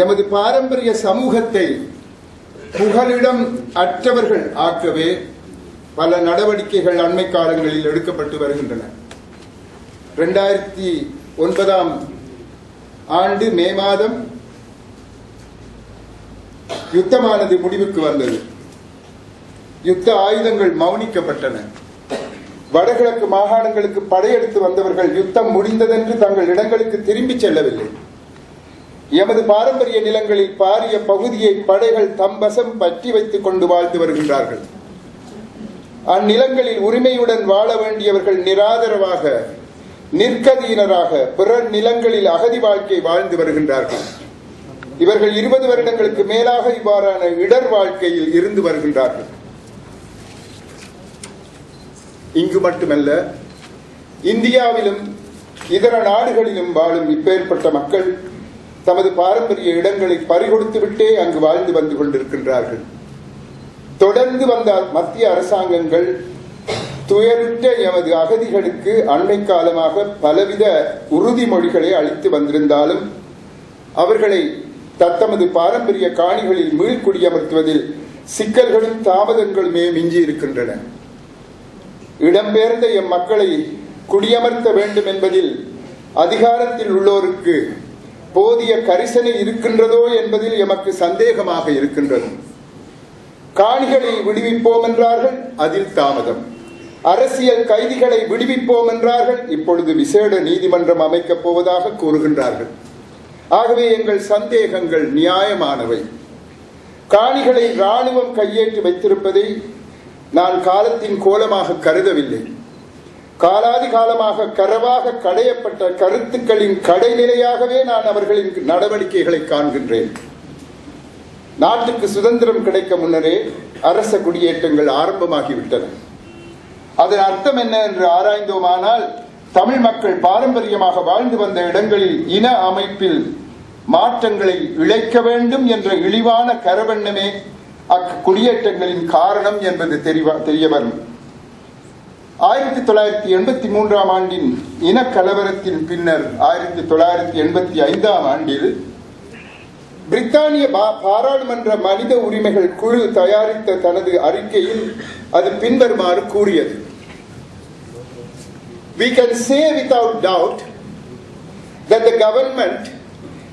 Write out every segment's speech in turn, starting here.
எமது பாரம்பரிய சமூகத்தை புகலிடம் அற்றவர்கள் ஆக்கவே பல நடவடிக்கைகள் அண்மை காலங்களில் எடுக்கப்பட்டு வருகின்றன. இரண்டாயிரத்தி ஒன்பதாம் ஆண்டு மே மாதம் யுத்தமானது முடிவுக்கு வந்தது. யுத்த ஆயுதங்கள் மௌனிக்கப்பட்டன வடகிழக்கு மாகாணங்களுக்கு படையெடுத்து வந்தவர்கள் யுத்தம் முடிந்ததென்று தங்கள் இடங்களுக்கு திரும்பிச் செல்லவில்லை. எமது பாரம்பரிய நிலங்களில் பாரிய பகுதியை படைகள் தம்பசம் பற்றி வைத்துக் கொண்டு வாழ்ந்து வருகின்றார்கள். அந்நிலங்களில் உரிமையுடன் வாழ வேண்டியவர்கள் நிராதரவாக நிற்கதியினராக பிற நிலங்களில் அகதி வாழ்க்கை வாழ்ந்து வருகின்றார்கள். இவர்கள் இருபது வருடங்களுக்கு மேலாக இவ்வாறான இடர் வாழ்க்கையில் இருந்து வருகின்றார்கள். இங்கு மட்டுமல்ல இந்தியாவிலும் இதர நாடுகளிலும் வாழும் இப்பேற்பட்ட மக்கள் தமது பாரம்பரிய இடங்களை பறிகொடுத்துவிட்டே அங்கு வாழ்ந்து வந்து கொண்டிருக்கின்றார்கள். தொடர்ந்து வந்த மத்திய அரசாங்கங்கள். துயருற்ற எமது அகதிகளுக்கு அண்மை காலமாக பலவித உறுதிமொழிகளை அளித்து வந்திருந்தாலும் அவர்களை தத்தமது பாரம்பரிய காணிகளில் மீள்குடியமர்த்துவதில் சிக்கல்களும் தாமதங்களுமே மிஞ்சி இருக்கின்றன. இடம்பெயர்ந்த எம் மக்களை குடியமர்த்த வேண்டும் என்பதில் அதிகாரத்தில் உள்ளோருக்கு போதிய கரிசனை இருக்கின்றதோ என்பதில் எமக்கு சந்தேகமாக இருக்கின்றது. காணிகளை விடுவிப்போம் என்றார்கள் அதில் தாமதம். அரசியல் கைதிகளை விடுவிப்போம் என்றார்கள் இப்பொழுது விசேட நீதிமன்றம் அமைக்கப் போவதாக கூறுகின்றார்கள். ஆகவே எங்கள் சந்தேகங்கள் நியாயமானவை. காணிகளை ராணுவம் கையேற்றி வைத்திருப்பதை நான் காலத்தின் கோலமாக கருதவில்லை. காலாதி காலமாக கரவாக கடையப்பட்ட கருத்துக்களின் கடைநிலையாகவே நான் அவர்களின் நடவடிக்கைகளை காண்கின்றேன். நாட்டுக்கு சுதந்திரம் கிடைக்க முன்னரே அரச குடியேற்றங்கள் ஆரம்பமாகிவிட்டன. அதன் அர்த்தம் என்ன என்று ஆராய்ந்தோமானால் தமிழ் மக்கள் பாரம்பரியமாக வாழ்ந்து வந்த இடங்களில் இன அமைப்பில் மாற்றங்களை இழைக்க வேண்டும் என்ற இழிவான கரவெண்ணமே அக்குடியேற்றங்களின் காரணம் என்பது தெரிய வரும் ஆயிரத்தி தொள்ளாயிரத்தி எண்பத்தி மூன்றாம் ஆண்டின் இனக்கலவரத்தின் பின்னர் ஆயிரத்தி தொள்ளாயிரத்தி எண்பத்தி ஐந்தாம் ஆண்டில் பிரித்தானிய பாராளுமன்ற மனித உரிமைகள் குழு தயாரித்த தனது அறிக்கையில் அது பின்வருமாறு கூறியது We can say without doubt that the government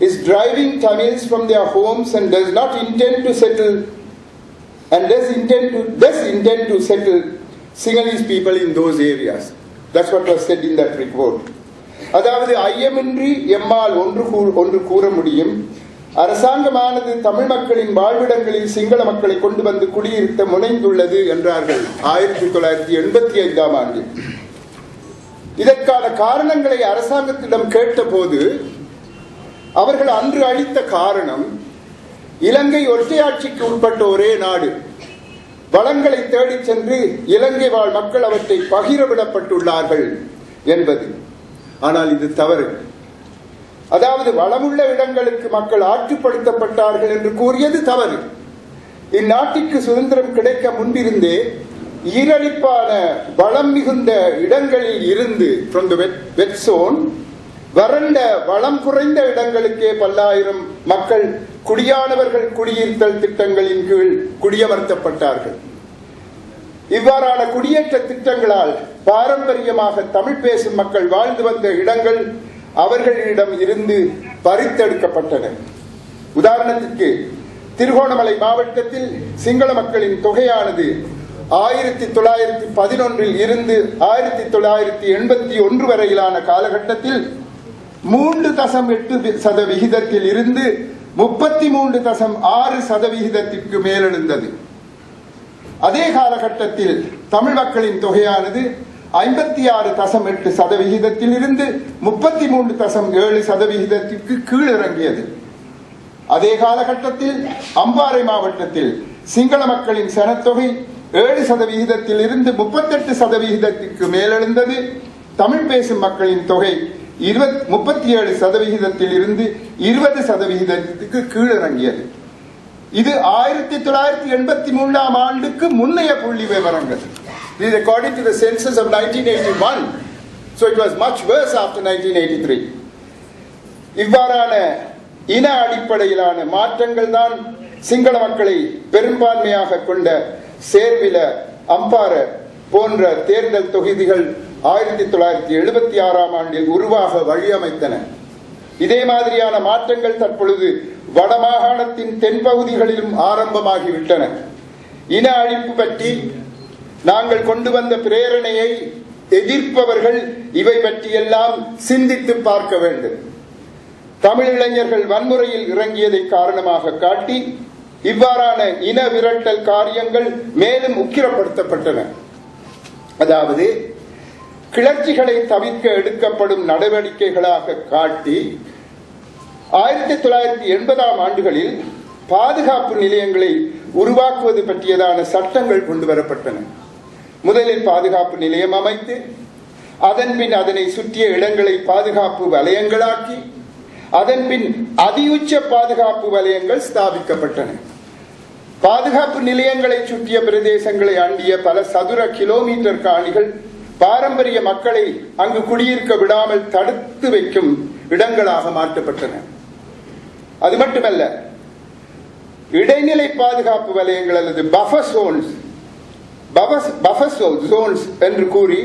is driving Tamils from their homes and does not intend to settle and does intend to does intend to settle Sinhalese people in those areas that's what was said in that report அதாவது ஐயமின்றி எம்மால் ஒன்று ஒன்று கூற முடியும். அரசாங்கமானது தமிழ் மக்களின் வாழ்விடங்களில் சிங்கள மக்களை கொண்டு வந்து குடியிருத்த முனைந்துள்ளது என்றார்கள். ஆயிரத்தி தொள்ளாயிரத்தி எண்பத்தி ஐந்தாம் ஆண்டு. இதற்கான காரணங்களை அரசாங்கத்திடம் கேட்டபோது அவர்கள் அன்று அளித்த காரணம் இலங்கை ஒற்றையாட்சிக்கு உட்பட்ட ஒரே நாடு. வளங்களை தேடிச் சென்று இலங்கை வாழ் மக்கள் அவற்றை பகிரவிடப்பட்டுள்ளார்கள் என்பது. ஆனால் இது தவறு. அதாவது வளமுள்ள இடங்களுக்கு மக்கள் ஆற்றுப்படுத்தப்பட்டார்கள் என்று கூறியது தவறு. இந்நாட்டிற்கு சுதந்திரம் கிடைக்க முன்பிருந்தே ஈரழிப்பான வளம் மிகுந்த இடங்களில் இருந்து வெட்சோன் வறண்ட வளம் குறைந்த இடங்களுக்கே பல்லாயிரம் மக்கள் குடியானவர்கள் குடியிருத்தல் திட்டங்களின் கீழ் குடியமர்த்தப்பட்டார்கள். இவ்வாறான குடியேற்ற திட்டங்களால் பாரம்பரியமாக தமிழ் பேசும் மக்கள் வாழ்ந்து வந்த இடங்கள் அவர்களிடம் இருந்து பறித்தெடுக்கப்பட்டன. உதாரணத்திற்கு திருகோணமலை மாவட்டத்தில் சிங்கள மக்களின் தொகையானது ஆயிரத்தி தொள்ளாயிரத்தி பதினொன்றில் இருந்து ஆயிரத்தி தொள்ளாயிரத்தி எண்பத்தி ஒன்று வரையிலான காலகட்டத்தில் மூன்று தசம் எட்டு சதவிகிதத்தில் இருந்து முப்பத்தி மூன்று தசம் ஆறு சதவிகிதத்திற்கு மேலெழுந்தது. அதே காலகட்டத்தில் தமிழ் மக்களின் தொகையானது ஐம்பத்தி ஆறு தசம் எட்டு சதவிகிதத்தில் இருந்து முப்பத்தி மூன்று தசம் ஏழு சதவிகிதத்திற்கு கீழிறங்கியது. அதே காலகட்டத்தில் அம்பாறை மாவட்டத்தில் சிங்கள மக்களின் சனத்தொகை ஏழு சதவிகிதத்தில் இருந்து முப்பத்தெட்டு சதவிகிதத்திற்கு மேலெழுந்தது. தமிழ் பேசும் மக்களின் தொகை இருபத் முப்பத்தி ஏழு சதவிகிதத்தில் இருந்து இருபது சதவிகிதத்துக்கு கீழிறங்கியது இது ஆயிரத்தி தொள்ளாயிரத்தி எண்பத்தி மூன்றாம் ஆண்டுக்கு முன்னைய புள்ளி விவரங்கள் This is according to the census of 1981. So it was much worse after 1983. இவ்வாறான இன அடிப்படையிலான மாற்றங்கள் தான் சிங்கள மக்களை பெரும்பான்மையாக கொண்ட சேர்வில அம்பார போன்ற தேர்தல் தொகுதிகள் ஆயிரத்தி தொள்ளாயிரத்தி எழுபத்தி ஆறாம் ஆண்டில் உருவாக வழியமைத்தன. இதே மாதிரியான மாற்றங்கள் தற்பொழுது வடமாகாணத்தின் தென்பகுதிகளிலும் ஆரம்பமாகிவிட்டன. இன அழிப்பு பற்றி நாங்கள் கொண்டு வந்த பிரேரணையை எதிர்ப்பவர்கள் இவை பற்றியெல்லாம் சிந்தித்து பார்க்க வேண்டும். தமிழ் இளைஞர்கள் வன்முறையில் இறங்கியதை காரணமாக காட்டி இவ்வாறான இன விரட்டல் காரியங்கள் மேலும் உக்கிரப்படுத்தப்பட்டன. அதாவது கிளர்ச்சிகளை தவிர்க்க எடுக்கப்படும் நடவடிக்கைகளாக காட்டி ஆயிரத்தி தொள்ளாயிரத்தி எண்பதாம் ஆண்டுகளில் பாதுகாப்பு நிலையங்களை உருவாக்குவது பற்றியதான சட்டங்கள் கொண்டு வரப்பட்டன. முதலில் பாதுகாப்பு நிலையம் அமைத்து அதன் பின் அதனை சுற்றிய இடங்களை பாதுகாப்பு வலயங்களாக்கி அதன்பின் அதியுச்ச பாதுகாப்பு வலயங்கள் ஸ்தாபிக்கப்பட்டன. பாதுகாப்பு நிலையங்களை சுற்றிய பிரதேசங்களை அண்டிய பல சதுர கிலோமீட்டர் காணிகள் பாரம்பரிய மக்களை அங்கு குடியிருக்க விடாமல் தடுத்து வைக்கும் இடங்களாக மாற்றப்பட்டன. அது மட்டுமல்ல இடைநிலை பாதுகாப்பு வலயங்கள் அல்லது பஃபர் சோன்ஸ் பஃபர் சோன்ஸ் என்று கூறி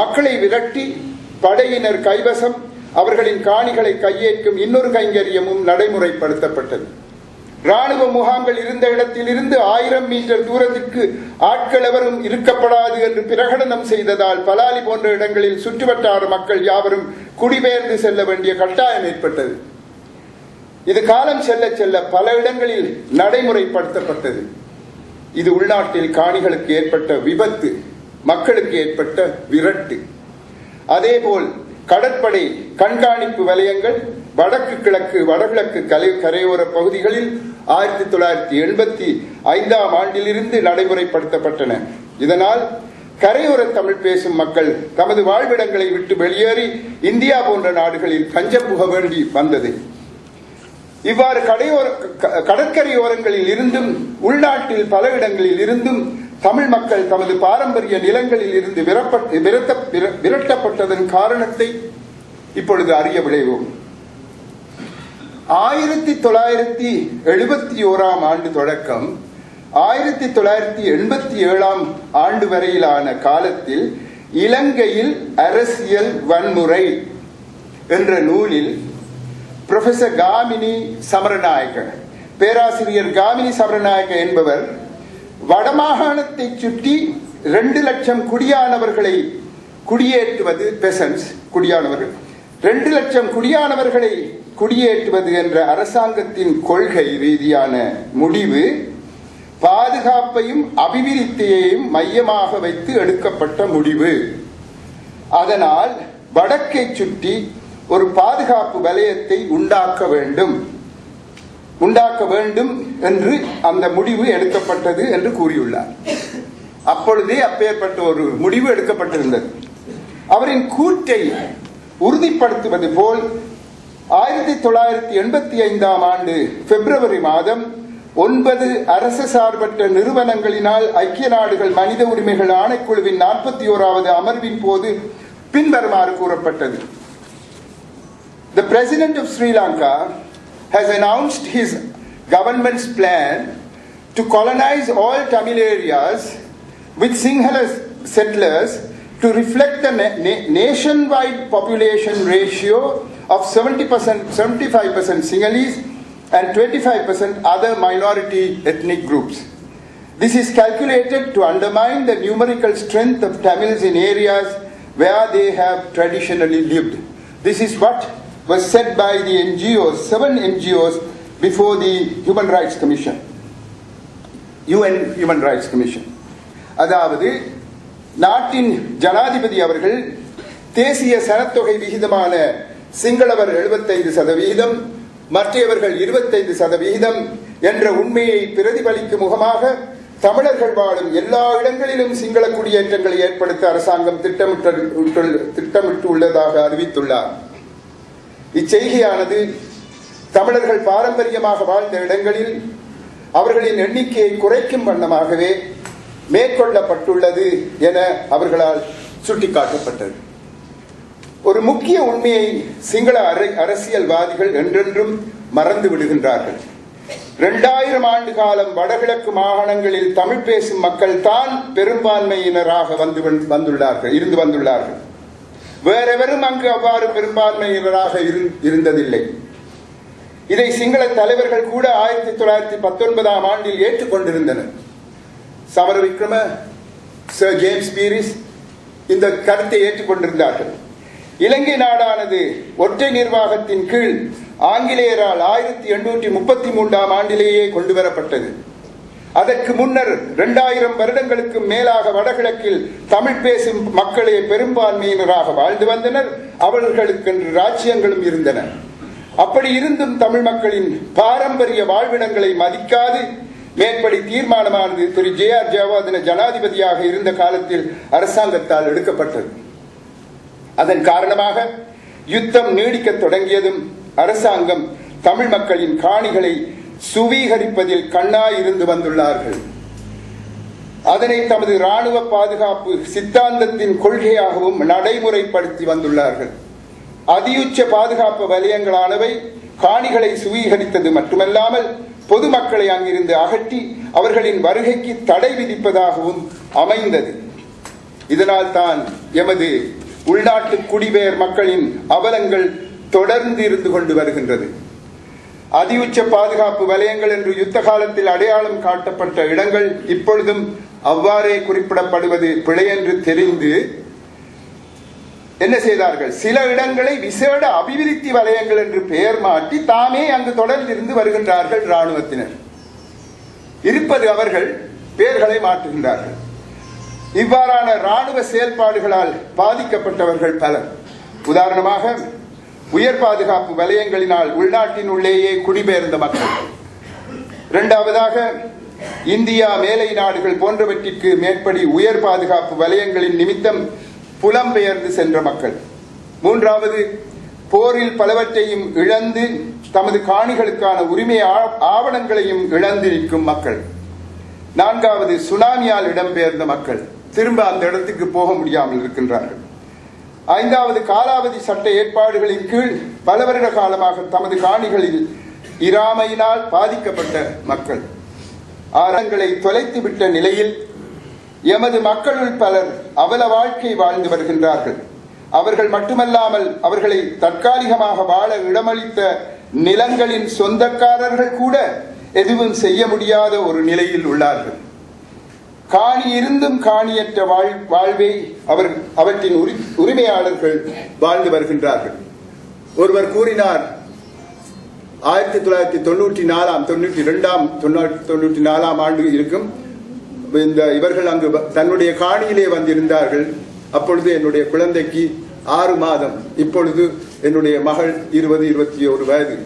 மக்களை விரட்டி படையினர் கைவசம் அவர்களின் காணிகளை கையேற்கும் இன்னொரு கைங்கரியமும் நடைமுறைப்படுத்தப்பட்டது. ராணுவ முகாம்கள் இருந்த இடத்திலிருந்து ஆயிரம் மீட்டர் தூரத்திற்கு ஆட்கள் எவரும் இருக்கப்படாது என்று பிரகடனம் செய்ததால் பலாலி போன்ற இடங்களில் சுற்றுவட்டார மக்கள் யாவரும் குடிபெயர்ந்து செல்ல வேண்டிய கட்டாயம் ஏற்பட்டது. இது காலம் செல்ல செல்ல பல இடங்களில் நடைமுறைப்படுத்தப்பட்டது. இது உள்நாட்டில் காணிகளுக்கு ஏற்பட்ட விபத்து மக்களுக்கு ஏற்பட்ட விரட்டு. அதேபோல் கடற்படை கண்காணிப்பு வலயங்கள் வடக்கு கிழக்கு வடகிழக்கு கலை கரையோர பகுதிகளில் ஆயிரத்தி தொள்ளாயிரத்தி எண்பத்தி ஐந்தாம் ஆண்டிலிருந்து நடைமுறைப்படுத்தப்பட்டன. இதனால் கரையோர தமிழ் பேசும் மக்கள் தமது வாழ்விடங்களை விட்டு வெளியேறி இந்தியா போன்ற நாடுகளில் தஞ்சம் புக வேண்டி வந்தது. இவ்வாறு கடையோர கடற்கரையோரங்களில் இருந்தும் உள்நாட்டில் பல இடங்களில் இருந்தும் தமிழ் மக்கள் தமது பாரம்பரிய நிலங்களில் இருந்து விரட்டப்பட்டதன் காரணத்தை இப்பொழுது அறிய விளைவோம் ஆயிரத்தி தொள்ளாயிரத்தி எழுபத்தி ஓராம் ஆண்டு தொடக்கம் ஆயிரத்தி தொள்ளாயிரத்தி எண்பத்தி ஏழாம் ஆண்டு வரையிலான காலத்தில் இலங்கையில் அரசியல் வன்முறை என்ற நூலில் புரொஃபசர் காமினி சமரநாயக பேராசிரியர் காமினி சமரநாயக என்பவர் வடமாகாணத்தை சுற்றி ரெண்டு லட்சம் குடியானவர்களை குடியேற்றுவது பெசன்ஸ் குடியானவர்கள். ரெண்டு லட்சம் குடியானவர்களை குடியேற்றுவது என்ற அரசாங்கத்தின் கொள்கை ரீதியான முடிவு பாதுகாப்பையும் அபிவிருத்தியையும் மையமாக வைத்து எடுக்கப்பட்ட முடிவு. அதனால் வடக்கை சுற்றி ஒரு பாதுகாப்பு வலயத்தை உண்டாக்க வேண்டும். உண்டாக்க வேண்டும் என்று அந்த முடிவு எடுக்கப்பட்டது என்று கூறியுள்ளார். அப்பொழுதே அப்பேற்பட்ட ஒரு முடிவு எடுக்கப்பட்டிருந்தது. அவரின் கூற்றை உறுதிப்படுத்துவது போல் ஆயிரத்தி தொள்ளாயிரத்தி எண்பத்தி ஐந்தாம் ஆண்டு பிப்ரவரி மாதம் ஒன்பது அரசு சார்பற்ற நிறுவனங்களினால் ஐக்கிய நாடுகள் மனித உரிமைகள் ஆணைக்குழுவின் நாற்பத்தி ஓராவது அமர்வின் போது பின்வருமாறு கூறப்பட்டது The President of Sri Lanka has announced his government's plan to colonize all Tamil areas with Sinhala settlers to reflect the na- na- nationwide population ratio of 70%, 75% Sinhalese and 25% other minority ethnic groups. This is calculated to undermine the numerical strength of Tamils in areas where they have traditionally lived. This is what was said by the NGOs, seven NGOs, before the Human Rights Commission, UN Human Rights Commission. அதாவது நாட்டின் ஜனாதிபதி அவர்கள் தேசிய சனத்தொகை விகிதமான சிங்களவர் 75% சதவிகிதம் மற்றவர்கள் இருபத்தைந்து சதவிகிதம் என்ற உண்மையை பிரதிபலிக்கும் முகமாக தமிழர்கள் வாழும் எல்லா இடங்களிலும் சிங்கள குடியேற்றங்களை ஏற்படுத்த அரசாங்கம் திட்டமிட்டு திட்டமிட்டு உள்ளதாக அறிவித்துள்ளார். இச்செய்கையானது தமிழர்கள் பாரம்பரியமாக வாழ்ந்த இடங்களில் அவர்களின் எண்ணிக்கையை குறைக்கும் வண்ணமாகவே மேற்கொள்ளப்பட்டுள்ளது என அவர்களால் சுட்டிக்காட்டப்பட்டது. ஒரு முக்கிய உண்மையை சிங்கள அரசியல்வாதிகள் என்றென்றும் மறந்து விடுகின்றார்கள். இரண்டாயிரம் ஆண்டு காலம் வடகிழக்கு மாகாணங்களில் தமிழ் பேசும் மக்கள் தான் பெரும்பான்மையினராக வந்து வந்துள்ளார்கள் இருந்து வந்துள்ளார்கள். வேறெவரும் அங்கு அவ்வாறு பெரும்பான்மையினராக இரு- இருந்ததில்லை. இதை சிங்கள தலைவர்கள் கூட ஆயிரத்தி தொள்ளாயிரத்தி பத்தொன்பதாம் ஆண்டில் ஏற்றுக்கொண்டிருந்தனர். சமர விக்ரம சர் ஜேம்ஸ் பீரிஸ் இந்த கருத்தை ஏற்றுக்கொண்டிருந்தார்கள். இலங்கை நாடானது ஒற்றை நிர்வாகத்தின் கீழ் ஆங்கிலேயரால் ஆயிரத்தி எண்ணூற்றி முப்பத்தி மூன்றாம் ஆண்டிலேயே கொண்டு வரப்பட்டது அதற்கு முன்னர் இரண்டாயிரம் வருடங்களுக்கு மேலாக வடகிழக்கில் தமிழ் பேசும் மக்களே பெரும்பான்மையினராக வாழ்ந்து வந்தனர். அவர்களுக்கென்று ராஜ்யங்களும் இருந்தன. அப்படி இருந்தும் தமிழ் மக்களின் பாரம்பரிய வாழ்விடங்களை மதிக்காது. மேற்படி தீர்மானமானது திரு ஜே ஆர் ஜெயவர்தன ஜனாதிபதியாக இருந்த காலத்தில் அரசாங்கத்தால் எடுக்கப்பட்டது. அதன் காரணமாக யுத்தம் நீடிக்கத் தொடங்கியதும் அரசாங்கம் தமிழ் மக்களின் காணிகளை சுவீகரிப்பதில் கண்ணா இருந்து வந்துள்ளார்கள். அதனை தமது ராணுவ பாதுகாப்பு சித்தாந்தத்தின் கொள்கையாகவும் நடைமுறைப்படுத்தி வந்துள்ளார்கள். அதியுச்ச பாதுகாப்பு வலயங்களானவை காணிகளை சுவீகரித்தது மட்டுமல்லாமல் பொதுமக்களை அங்கிருந்து அகற்றி அவர்களின் வருகைக்கு தடை விதிப்பதாகவும் அமைந்தது. இதனால் தான் எமது உள்நாட்டு குடிபெயர் மக்களின் அவலங்கள் தொடர்ந்து இருந்து கொண்டு வருகின்றது. அதியுச்ச பாதுகாப்பு வலயங்கள் என்று யுத்த காலத்தில் அடையாளம் காட்டப்பட்ட இடங்கள் இப்பொழுதும் அவ்வாறே குறிப்பிடப்படுவது பிழை என்று தெரிந்து என்ன செய்தார்கள்? சில இடங்களை விசேட அபிவிருத்தி வலயங்கள் என்று பெயர் மாற்றி தாமே அங்கு தொடர்ந்து இருந்து வருகின்றார்கள் இராணுவத்தினர். இருப்பது அவர்கள் பெயர்களை மாற்றுகின்றார்கள். இவ்வாறான ராணுவ செயல்பாடுகளால் பாதிக்கப்பட்டவர்கள் பலர். உதாரணமாக உயர் பாதுகாப்பு வலயங்களினால் உள்நாட்டின் உள்ளேயே குடிபெயர்ந்த மக்கள். இரண்டாவதாக இந்தியா மேலை நாடுகள் போன்றவற்றிற்கு மேற்படி உயர் பாதுகாப்பு வலயங்களின் நிமித்தம் புலம்பெயர்ந்து சென்ற மக்கள். மூன்றாவது போரில் பலவற்றையும் இழந்து தமது காணிகளுக்கான உரிமை ஆ- ஆவணங்களையும் இழந்து நிற்கும் மக்கள். நான்காவது சுனாமியால் இடம்பெயர்ந்த மக்கள். திரும்ப அந்த இடத்துக்கு போக முடியாமல் இருக்கின்றார்கள். ஐந்தாவது காலாவதி சட்ட ஏற்பாடுகளின் கீழ் பல வருட காலமாக தமது காணிகளில் இராமையினால் பாதிக்கப்பட்ட மக்கள். ஆரங்களை தொலைத்துவிட்ட நிலையில் எமது மக்களுள் பலர் அவல வாழ்க்கை வாழ்ந்து வருகின்றார்கள். அவர்கள் மட்டுமல்லாமல் அவர்களை தற்காலிகமாக வாழ இடமளித்த நிலங்களின் சொந்தக்காரர்கள் கூட எதுவும் செய்ய முடியாத ஒரு நிலையில் உள்ளார்கள். காணி இருந்தும் காணியற்ற வாழ் வாழ்வை அவர் அவற்றின் உரி- உரிமையாளர்கள் வாழ்ந்து வருகின்றார்கள். ஒருவர் கூறினார் ஆயிரத்தி தொள்ளாயிரத்தி தொண்ணூற்றி நாலாம் தொண்ணூற்றி இரண்டாம் தொண்ணூற்றி நாலாம் ஆண்டு இருக்கும். இந்த இவர்கள் அங்கு தன்னுடைய காணியிலே வந்திருந்தார்கள். அப்பொழுது என்னுடைய குழந்தைக்கு ஆறு மாதம். இப்பொழுது என்னுடைய மகள் இருபது இருபத்தி ஒரு வயது.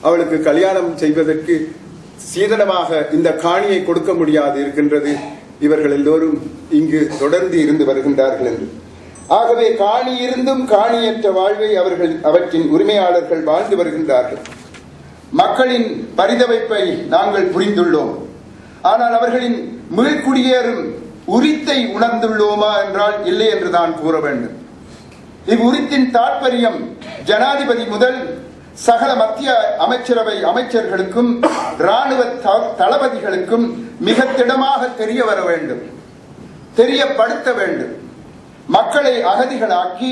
அவளுக்கு கல்யாணம் செய்வதற்கு சீதனமாக இந்த காணியை கொடுக்க முடியாது இருக்கின்றது. இவர்கள் எல்லோரும் இங்கு தொடர்ந்து இருந்து வருகின்றார்கள் என்று. ஆகவே காணி இருந்தும் காணியற்ற வாழ்வை அவர்கள் அவற்றின் உரிமையாளர்கள் வாழ்ந்து வருகின்றார்கள். மக்களின் பரிதவிப்பை நாங்கள் புரிந்துள்ளோம். ஆனால் அவர்களின் மீள்குடியேறும் உரித்தை உணர்ந்துள்ளோமா என்றால் இல்லை என்று தான் கூற வேண்டும். இவ்வுரித்தின் தாற்பயம் ஜனாதிபதி முதல் சகல மத்திய அமைச்சரவை அமைச்சர்களுக்கும் ராணுவ தளபதிகளுக்கும் மிக திடமாக தெரிய வர வேண்டும். தெரியப்படுத்த வேண்டும். மக்களை அகதிகளாக்கி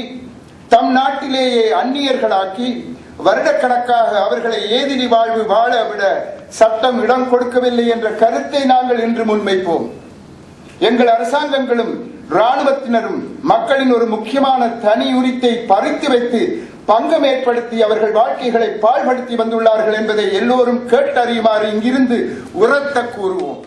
தம் நாட்டிலேயே அந்நியர்களாக்கி வருடக்கணக்காக அவர்களை ஏதிலி வாழ்வு வாழ விட சட்டம் இடம் கொடுக்கவில்லை என்ற கருத்தை நாங்கள் இன்று முன்வைப்போம். எங்கள் அரசாங்கங்களும் ராணுவத்தினரும் மக்களின் ஒரு முக்கியமான தனி உரித்தை பறித்து வைத்து பங்கம் ஏற்படுத்தி அவர்கள் வாழ்க்கைகளை பாழ்படுத்தி வந்துள்ளார்கள் என்பதை எல்லோரும் கேட்டறியுமாறு இங்கிருந்து உரத்த கூறுவோம்.